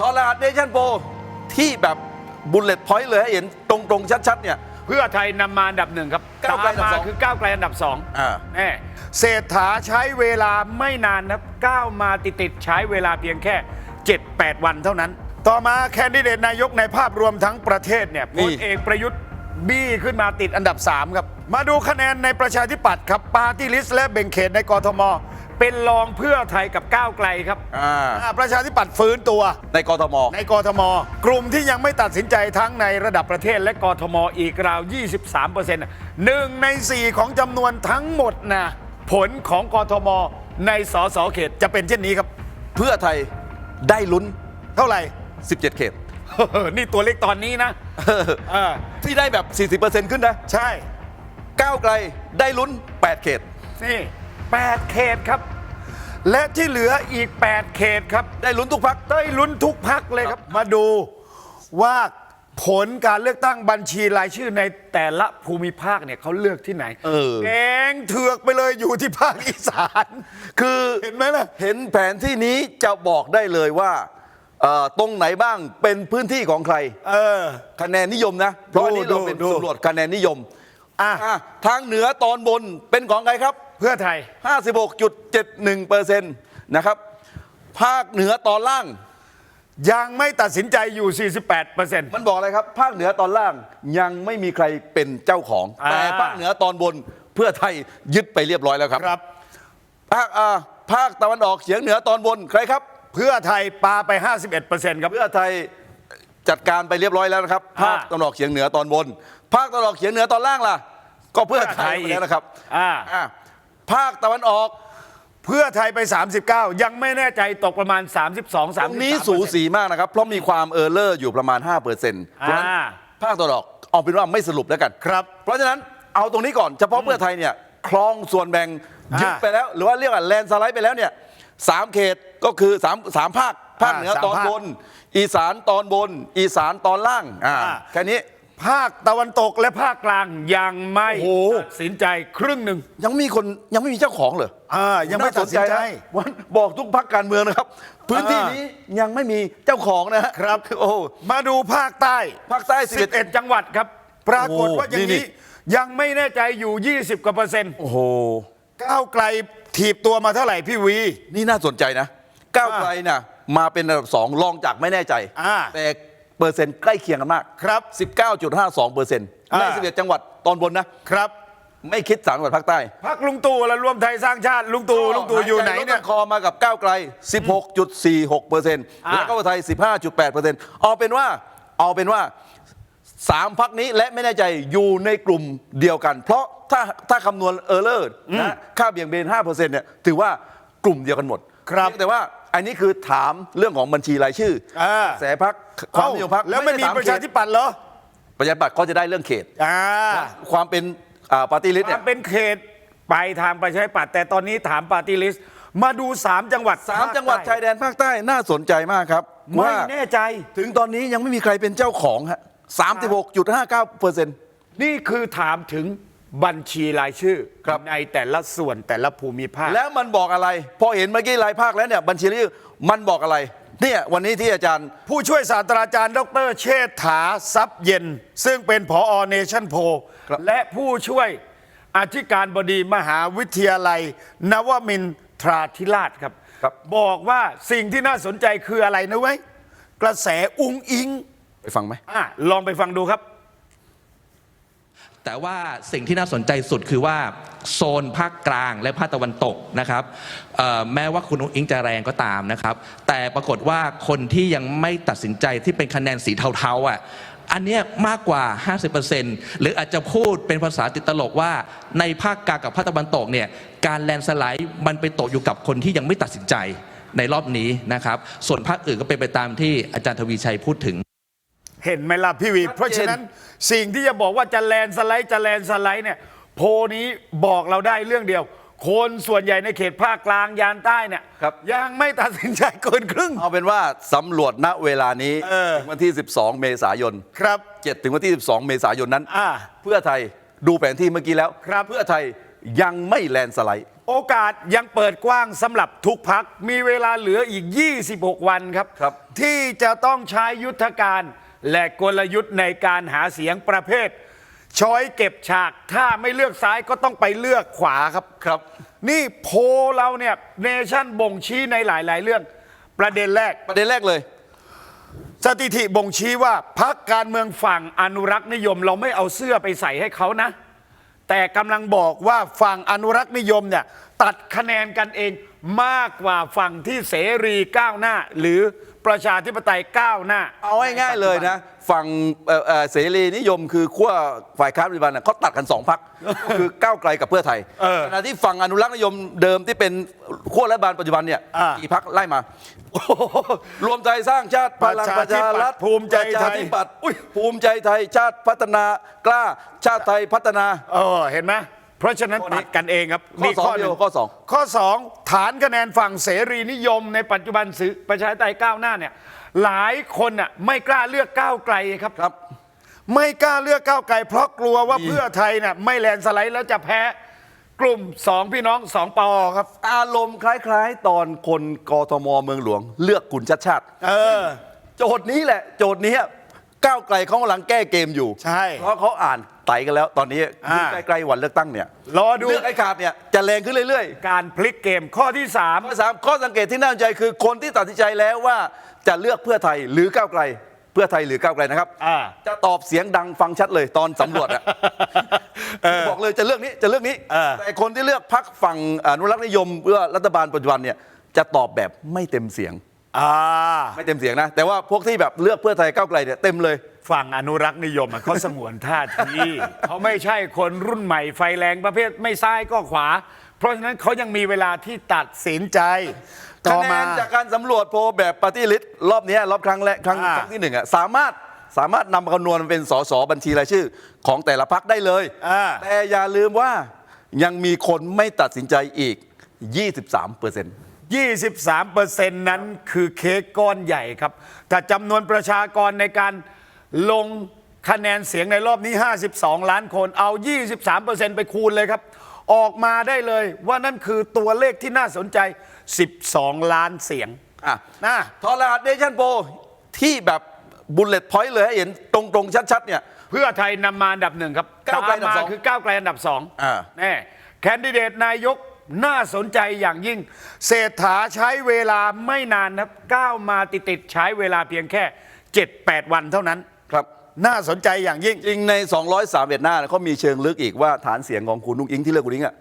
ทอรหัสเนชั่นโปที่แบบบุลเลตพอยต์เลยให้เห็นตรงๆ ชัดๆ เนี่ย เพื่อไทยนำมาอันดับหนึ่งครับก้าวไกลอันดับตมสองคือก้าวไกลอันดับสองอ่า แน่เศรษฐาใช้เวลาไม่นานนะครับก้าวมาติดติดๆใช้เวลาเพียงแค่ 7-8 วันเท่านั้น ต่อมาแคนดิเดตนายกในภาพรวมทั้งประเทศเนี่ยพนี่ ลเอกประยุทธ์บี้ขึ้นมาติดอันดับ 3 ครับ มาดูคะแนนในประชาธิปัตย์ครับปาร์ตี้ลิสต์และเบ่งเขตในกทม เป็นรองเพื่อไทยกับก้าวไกลครับ อ่าอ่าประชาธิปัตย์ฟื้นตัว ในกทม ในกทม กลุ่มที่ยังไม่ตัดสินใจทั้งในระดับประเทศและกทมอีกราว 23%หนึ่งใน 4 ของจำนวนทั้งหมดนะผลของกทม ในสสเขตจะเป็นเช่นนี้ครับ เพื่อไทยได้ลุ้น เท่าไหร่ 17 เขต นี่ตัวเลขตอนนี้นะเออที่ได้แบบ 40%ขึ้นนะ ใช่ ก้าวไกลได้ลุ้น 8 เขต นี่ 8 เขตครับ และที่เหลืออีก 8 เขตครับ ได้ลุ้นทุกพักได้ลุ้นทุกพักเลยครับ มาดูว่าผลการเลือกตั้งบัญชีรายชื่อในแต่ละภูมิภาคเนี่ยเขาเลือกที่ไหนเออ แดงเถือกไปเลยอยู่ที่ภาคอีสาน คือเห็นไหมล่ะ เห็นแผนที่นี้จะบอกได้เลยว่าเอ่อตรงไหนบ้างเป็นพื้นที่ของใคร เออ คะแนนนิยมนะ เพราะอันนี้ดูเราเป็นดู สำรวจคะแนนนิยม อะอะทางเหนือตอนบนเป็นของใครครับ เพื่อไทย 56.71%นะครับ ภาคเหนือตอนล่าง ยังไม่ตัดสินใจอยู่ 48%มันบอกอะไรครับ ภาคเหนือตอนล่างยังไม่มีใครเป็นเจ้าของ อ่า แต่ภาคเหนือตอนบนเพื่อไทยยึดไปเรียบร้อยแล้วครับ ครับ ภาคอ่าภาคตะวันออกเฉียงเหนือตอนบนใครครับ เพื่อไทยปาไป 51%ครับ เพื่อไทยจัดการไปเรียบร้อยแล้วนะครับอ่าภาคตะวันออกเฉียงเหนือตอนบน ภาคตะวันออกเฉียงเหนือตอนล่างล่ะ ก็เพื่อไทยเพื่อไทยไปแล้วนะครับอ่าอ่าภาคตะวันออกเพื่อไทยไป 39 ยังไม่แน่ใจตกประมาณ 32 ตรงนี้สูสีมากนะครับ เพราะมีความเออร์เลอร์อยู่ประมาณ 5%เพราะฉะนั้นอ่า ภาคตะวันออกเอาเป็นว่าไม่สรุปแล้วกัน ครับ เพราะฉะนั้นเอาตรงนี้ก่อนเฉพาะเพื่อไทยเนี่ยคลองส่วนแบ่งอ่ายึยึดไปแล้ว หรือว่าเรียกว่าแลนสไลด์ไปแล้วเนี่ยสามเขตก็คือสามสามภาคภาคเหนือสามตอนภาคบน อีสานตอนบน อีสานตอนล่างอ่าอ่า แค่นี้ ภาคตะวันตกและภาคกลางยังไม่โอ้โห ตัดสินใจครึ่งหนึ่ง ยังมีคนยังไม่มีเจ้าของเหรออ่ายังไม่ตัดสินใจาะวันบอกทุกพักการเมืองนะครับ พื้นที่นี้ยังไม่มีเจ้าของนะฮะครับ โอ้ มาดูภาคใต้ภาคใต้11 11 จังหวัดครับ ปรากฏว่าอย่างนี่นี้ยังไม่แน่ใจอยู่ 20กว่าเปอร์เซ็นต์โอ้โห ก้าวไกลถีบตัวมาเท่าไหร่พี่วี นี่น่าสนใจนะ ก้าวไกลน่ะ มาเป็นอันดับสองรองจากไม่แน่ใจ อ่า แต่ เปอร์เซ็นต์ใกล้เคียงกันมากครับ 19.52เปอร์เซ็นต์อ่าใน11จังหวัดตอนบนนะครับ ไม่คิดสามจังหวัดภาคใต้พักลุงตู่และรวมไทยสร้างชาติลุงตู่ลุงตู่อยู่ไหนเนี่ยลดคอมากับก้าวไกล 16.46เปอร์เซ็นต์อ่าแล้วก็เพื่อไทย 15.8เปอร์เซ็นต์เอาเป็นว่าเอาเป็นว่าสามพักนี้และไม่แน่ใจอยู่ในกลุ่มเดียวกัน เพราะถ้าถ้าคำนวณเออร์เลอร์นะค่าเบี่ยงเบน5เปอร์เซ็นต์เนี่ยถือว่ากลุ่มเดียวกันหมดครับเพียงแต่ว่าอันนี้คือถามเรื่องของบัญชีรายชื่ออ่าแสพักความนิยมพักแล้วไม่มีประชาธิปัตย์เหรอประชาธิปัตย์ก็จะได้เรื่องเขตอ่าความเป็นปาร์ตี้ลิสต์คเนี่วายมเป็นเขตไปทางประชาธิปัตย์แต่ตอนนี้ถามปาร์ตี้ลิสต์มาดู 3 จังหวัดสามจังหวัดชายแดนภาคใต้น่าสนใจมากครับไม่ว่าแน่ใจ ถึงตอนนี้ยังไม่มีใครเป็นเจ้าของฮะ36.59เปอร์เซ็นต์นี่คือถามถึง บัญชีรายชื่อครับ ในแต่ละส่วนแต่ละภูมิภาค แล้วมันบอกอะไร พอเห็นเมื่อกี้รายภาคแล้วเนี่ยบัญชีรายชื่อมันบอกอะไร เนี่ยวันนี้ที่อาจารย์ ผู้ช่วยศาสตราจารย์ ดร เชษฐาทรัพย์เย็น ซึ่งเป็นผอเนชั่นโพครับ และผู้ช่วยอธิการบดีมหาวิทยาลัย นวมินทราธิราชครับ ครับ บอกว่าสิ่งที่น่าสนใจคืออะไรนะเว้ย กระแสอุงอิง ไปฟังไหม อะลองไปฟังดูครับ แต่ว่าสิ่งที่น่าสนใจสุดคือว่าโซนภาคกลางและภาคตะวันตกนะครับแม้ว่าคุณอุ้งอิงจะแรงก็ตามนะครับ แต่ปรากฏว่าคนที่ยังไม่ตัดสินใจที่เป็นคะแนนสีเทาๆอะอันเนี้ยมากกว่า 50%หรืออาจจะพูดเป็นภาษาติดตลกว่าในภาคกลางกับภาคตะวันตกเนี่ยการแลนด์สไลด์มันไปตกอยู่กับคนที่ยังไม่ตัดสินใจในรอบนี้นะครับ ส่วนภาคอื่นก็เป็นไปตามที่อาจารย์ทวีชัยพูดถึง เห็นไหมล่ะพี่วีชัดเจนเพราะฉะนั้นสิ่งที่จะบอกว่าจะแลนด์สไลด์จะแลนด์สไลด์เนี่ยโพลนี้บอกเราได้เรื่องเดียว คนส่วนใหญ่ในเขตภาคกลางยานใต้เนี่ยครับ ยังไม่ตัดสินใจเกินครึ่ง เอาเป็นว่าสำรวจณเวลานี้เออ ถึงวันที่ 12 เมษายน ครับ 7 ถึงวันที่ 12 เมษายนนั้น อ่าเพื่อไทยดูแผนที่เมื่อกี้แล้ว ครับ เพื่อไทยยังไม่แลนด์สไลด์ โอกาสยังเปิดกว้างสำหรับทุกพักมีเวลาเหลืออีก 26 วันครับ ครับ ที่จะต้องใช้ยุทธการ และกลยุทธ์ในการหาเสียงประเภท ช้อยเก็บฉากถ้าไม่เลือกซ้ายก็ต้องไปเลือกขวาครับครับ นี่โพลเราเนี่ยเนชั่นบ่งชี้ในหลาย ๆ เรื่อง ประเด็นแรก ประเด็นแรกเลย สถิติบ่งชี้ว่าพักการเมืองฝั่งอนุรักษ์นิยม เราไม่เอาเสื้อไปใส่ให้เขานะ แต่กำลังบอกว่าฝั่งอนุรักษ์นิยมเนี่ยตัดคะแนนกันเองมากกว่าฝั่งที่เสรีก้าวหน้า หรือ ประชาธิปไตยก้าวหน้า เอาง่ายๆเลยนะ ฝั่งเอ่อเอ่อเสรีนิยมคือขั้วฝ่ายค้านปัจจุบันน่ะเขาตัดกันสองพัก คือก้าวไกลกับเพื่อไทยเออขณะที่ฝั่งอนุรักษ์นิยมเดิมที่เป็นขั้วรัฐบาลปัจจุบันเนี่ยอ่ากี่พักไล่มา รวมใจสร้างชาติพลังประชารัฐภูมิใจไทยประชาธิปัตย์อุ้ยภูมิใจไทยชาติพัฒนากล้าชาติไทยพัฒนา เออเห็นไหม เพราะฉะนั้นข้อนี้ตัดกันเองครับข้อสองหนึ่เดียวข้อสองข้อสองฐานคะแนนฝั่งเสรีนิยมในปัจจุบันสื่อประชาธิปไตยก้าวหน้าเนี่ยหลายคนอะไม่กล้าเลือกก้าวไกลครับครับ ไม่กล้าเลือกก้าวไกล เพราะกลัวว่าเพื่อไทยน่ะไม่แลนด์สไลด์แล้วจะแพ้กลุ่มสองพี่น้องสองปอครับ อารมณ์คล้ายๆ ตอนคนกทมเมืองหลวง เลือกคุณชัดชาติเออโจทย์นี้แหละ โจทย์นี้ ก้าวไกลเขากำลังแก้เกมอยู่ ใช่ เพราะเขาอ่านไต่กันแล้วตอนนี้อ่า ใกล้ๆวันเลือกตั้งเนี่ยรอดูเลือกไอ้ขาดเนี่ยจะแรงขึ้นเรื่อยการพลิกเกมข้อที่สามๆข้อสามข้อสังเกตที่น่าสนใจคือคนที่ตัดสินใจแล้วว่าจะเลือกเพื่อไทยหรือก้าวไกล เพื่อไทยหรือก้าวไกลนะครับ อ่า จะตอบเสียงดังฟังชัดเลยตอนสำรวจอะ เออ บอกเลยจะเลือกนี้จะเลือกนี้เออ แต่คนที่เลือกพักฝั่งอนุรักษ์นิยมเพื่อรัฐบาลปัจจุบันเนี่ยจะตอบแบบไม่เต็มเสียง อ่าไม่เต็มเสียงนะ แต่ว่าพวกที่แบบเลือกเพื่อไทยก้าวไกลเนี่ยเต็มเลย ฝั่งอนุรักษ์นิยมอะเขาสงวนท่าที เขาไม่ใช่คนรุ่นใหม่ไฟแรงประเภทไม่ซ้ายก็ขวา เพราะฉะนั้นเขายังมีเวลาที่ตัดสินใจต่คะอแนมา นจากการสำรวจโพลแบบปฏิริษรอบเนี้ยรอบครั้งแรกครั้งอ่า ครั้งที่หนึ่งอะสามารถสามารถนำมาคำนวณเป็นสสบัญชีรายชื่อของแต่ละพักได้เลย อ่าแต่อย่าลืมว่ายังมีคนไม่ตัดสินใจอีก 23เปอร์เซ็นต์ 23%นั้นคือเค้กก้อนใหญ่ครับ แต่จำนวนประชากรในการลงคะแนนเสียงในรอบนี้ 52 ล้านคน เอา 23%ไปคูณเลยครับ ออกมาได้เลยว่านั่นคือตัวเลขที่น่าสนใจ 12 ล้านเสียงอะนะทอรหัสเดชันโพที่แบบบุลเลตพอยต์เลยให้เห็นตรงๆ ชัดๆเนี่ย เพื่อไทยนำมาอันดับหนึ่งครับก้าวไกลอันดับตมสมาองคือก้าวไกลอันดับสองอ่า แน่แคนดิเดตนายก น่าสนใจอย่างยิ่ง เศรษฐาใช้เวลาไม่นานนะครับก้าวมาติดๆใช้เวลาเพียงแค่ 7-8 วันเท่านั้น ครับ น่าสนใจอย่างยิ่ง จริงใน203เอ็ดหน้าเนี่ยเขามีเชิงลึกอีกว่าฐานเสียงของคุณนุ้งอิงที่เลือกคุณนุ้งอิงอะ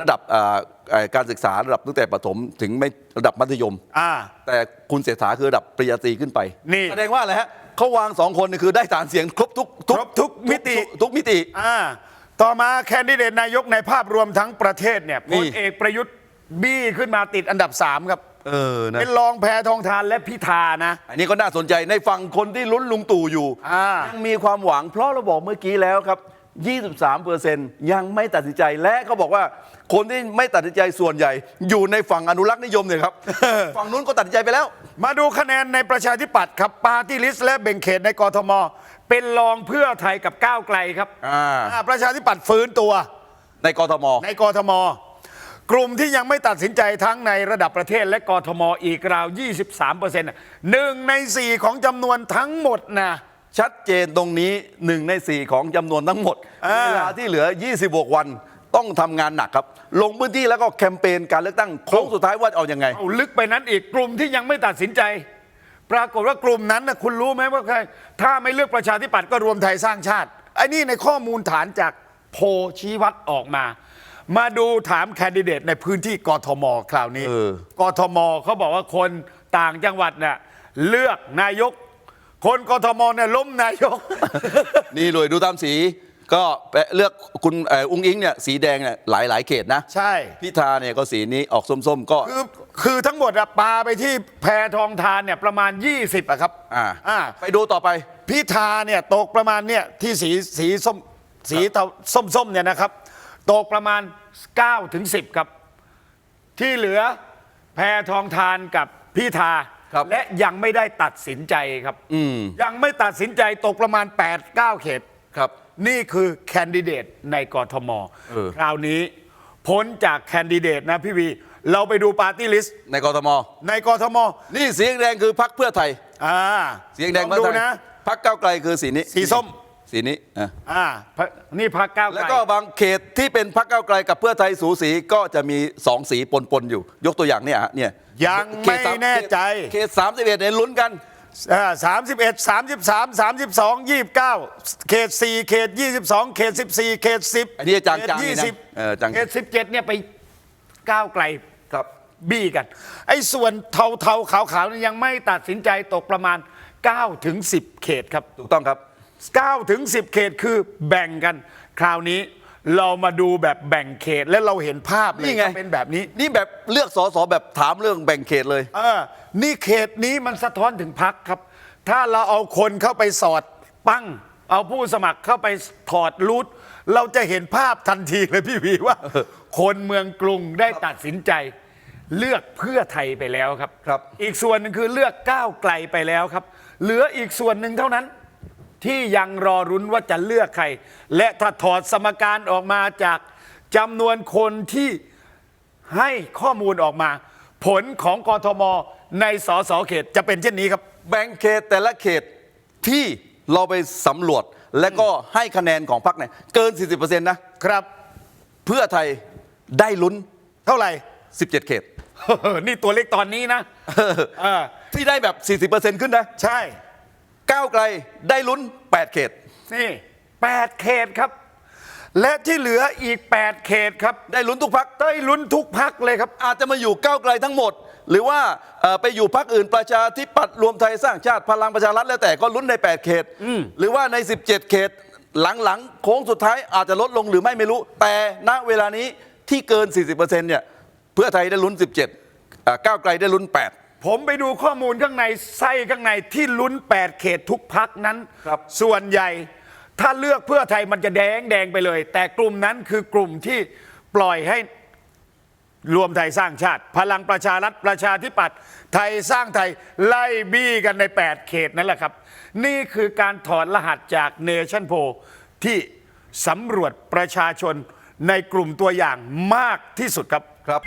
ระดับอ่าเอ่อการศึกษาระดับตั้งแต่ประถมถึงไม่ระดับมัธยม อ่า แต่คุณเศรษฐาคือระดับปริญญาตรีขึ้นไปนี่แสดงว่าอะไรฮะเขาวางสองคนนี่คือได้ฐานเสียงครบทุกครบทุกมิติ ทุกทุกมิติ อ่า ต่อมาแคนดิเดตนายกในภาพรวมทั้งประเทศเนี่ยพนี่ ลเอกประยุทธ์บี้ขึ้นมาติดอันดับ 3 ครับ เออนะเป็นรองแพทองทานและพิธานะ อันนี้ก็น่าสนใจในฝั่งคนที่ลุ้นลุงตู่อยู่อ่ายังมีความหวังเพราะเราบอกเมื่อกี้แล้วครับ 23เปอร์เซ็นต์ยังไม่ตัดสินใจและเขาบอกว่า คนที่ไม่ตัดสินใจส่วนใหญ่ อยู่ในฝั่งอนุรักษ์นิยมเนี่ยครับ ฝั่งนู้นก็ตัดสินใจไปแล้ว มาดูคะแนนในประชาธิปัตย์ครับปาร์ตี้ลิสต์และเบ่งเขตในกรทม เป็นรองเพื่อไทยกับก้าวไกลครับอ่า อ่าประชาธิปัตย์ฟื้นตัว ในกทม ในกรทม กลุ่มที่ยังไม่ตัดสินใจทั้งในระดับประเทศและกรทมอีกราว 23เปอร์เซ็นต์หนึ่งใน 4 ของจำนวนทั้งหมดนะ ชัดเจนตรงนี้หนึ่งในสี่ของจำนวนทั้งหมดอ่า เวลาที่เหลือ 26 วันต้องทำงานหนักครับ ลงพื้นที่แล้วก็แคมเปญการเลือกตั้งโค้งสุดท้ายว่าจะเอายังไง เอาลึกไปนั้นอีกกลุ่มที่ยังไม่ตัดสินใจ ปรากฏว่ากลุ่มนั้นนะคุณรู้ไหมว่าใครถ้าไม่เลือกประชาธิปัตย์ก็รวมไทยสร้างชาติไอ้นี่ในข้อมูลฐานจากโพลชี้วัดออกมา มาดูถามแคนดิเดตในพื้นที่กทมคราวนี้เออ กทมเขาบอกว่าคนต่างจังหวัดเนี่ยเลือกนายก คนกทมเนี่ยล้มนายก นี่เลยดูตามสี ก็ไปเลือกคุณเอ่ออุ้งอิงเนี่ยสีแดงเนี่ยหลายหลายเขตนะใช่ พิธาเนี่ยก็สีนี้ออกส้มๆก็ คือคือทั้งหมดอะปาไปที่แพทองทานเนี่ยประมาณ 20อะครับอ่า อ่าไปดูต่อไป พิธาเนี่ยตกประมาณเนี่ยที่สีสีส้มสีเทาส้มๆเนี่ยนะครับตกประมาณ9ถึง10 ครับ ที่เหลือแพทองทานกับพิธา ครับและยังไม่ได้ตัดสินใจครับอืมยังไม่ตัดสินใจตกประมาณ 8 9 เขตครับ นี่คือแคนดิเดตในกทมเออคราวนี้พ้นจากแคนดิเดตนะพี่วี เราไปดูปาร์ตี้ลิสต์ในกรทม ในกทม นี่สีแดงคือพักเพื่อไทยอ่าสีแดงลเพื่ออดูไทยนะพักเก้าวไกลคือสีนี้ สีส้ม สีนี้อะอ่าพรรคนี่พักก้าวไกลแล้วก็บางเขตที่เป็นพักเก้าวไกลกับเพื่อไทยสูสีก็จะมีสองสีปนๆอยู่ ยกตัวอย่างเนี่ยฮะเนี่ย ยังเขไม่ตสาแน่ใจ เขตสามสิบเอ็ดเนี่ยลุ้นกันสามสิบเอ็ดสามสิบสามสามสิบสองยี่สิบเก้าเขตสี่เขตยี่สิบสองเขตสิบสี่เขตสิบอันนี้จางๆเขตนี่ยี่นะสิบเออจางเขตสิบเจ็ดเนี่ยไปก้าวไกลครับบี้กัน ไอ้ส่วนเทาๆขาวๆนี่ยังไม่ตัดสินใจตกประมาณ9ถึง10 เขตครับ ถูกต้องครับ9ถึง10 เขตคือแบ่งกัน คราวนี้ เรามาดูแบบแบ่งเขตและเราเห็นภาพเลยนี่ไง ว่าเป็นแบบนี้ นี่แบบเลือกสอสอแบบถามเรื่องแบ่งเขตเลย เออนี่เขตนี้มันสะท้อนถึงพักครับ ถ้าเราเอาคนเข้าไปสอดปั้ง เอาผู้สมัครเข้าไปถอดรูทเราจะเห็นภาพทันทีเลยพี่วีว่า คนเมืองกรุงได้ตัดสินใจ เลือกเพื่อไทยไปแล้วครับ ครับ อีกส่วนหนึ่งคือเลือกก้าวไกลไปแล้วครับ เหลืออีกส่วนหนึ่งเท่านั้น ที่ยังรอรุ้นว่าจะเลือกใคร และถ้าถอดสมการออกมาจากจำนวนคนที่ให้ข้อมูลออกมา ผลของกทมในสสเขตจะเป็นเช่นนี้ครับ แบ่งเขตแต่ละเขตที่เราไปสำรวจและก็ให้คะแนนของพรรคเนี่ยเกิน 40%นะครับ เพื่อไทยได้ลุ้นเท่าไหร่ 17 เขต นี่ตัวเลขตอนนี้นะเออที่ได้แบบ 40%ขึ้นนะ ใช่ ก้าวไกลได้ลุ้น 8 เขต นี่แปดเขตครับ และที่เหลืออีก 8 เขตครับ ได้ลุ้นทุกพักได้ลุ้นทุกพักเลยครับ อาจจะมาอยู่ก้าวไกลทั้งหมด หรือว่าเอ่อไปอยู่พักอื่นประชาธิปัตย์รวมไทยสร้างชาติพลังประชารัฐแล้วแต่ก็ลุ้นใน 8 เขต หรือว่าใน 17 เขต หลังๆโค้งสุดท้ายอาจจะลดลงหรือไม่ไม่รู้ แต่ณเวลานี้ที่เกิน 40%เนี่ยเพื่อไทยได้ลุ้น 17อ่าก้าวไกลได้ลุ้น 8 ผมไปดูข้อมูลข้างในไส้ข้างในที่ลุ้น 8 เขตทุกพักนั้น ครับ ส่วนใหญ่ ถ้าเลือกเพื่อไทยมันจะแดงแดงไปเลย แต่กลุ่มนั้นคือกลุ่มที่ปล่อยให้รวมไทยสร้างชาติ พลังประชารัฐประชาธิปัตย์ไทยสร้างไทยไล่บี้กันใน 8 เขตนั่นแหละครับ นี่คือการถอดรหัสจากเนชั่นโพที่สำรวจประชาชนในกลุ่มตัวอย่างมากที่สุดครับ ครับ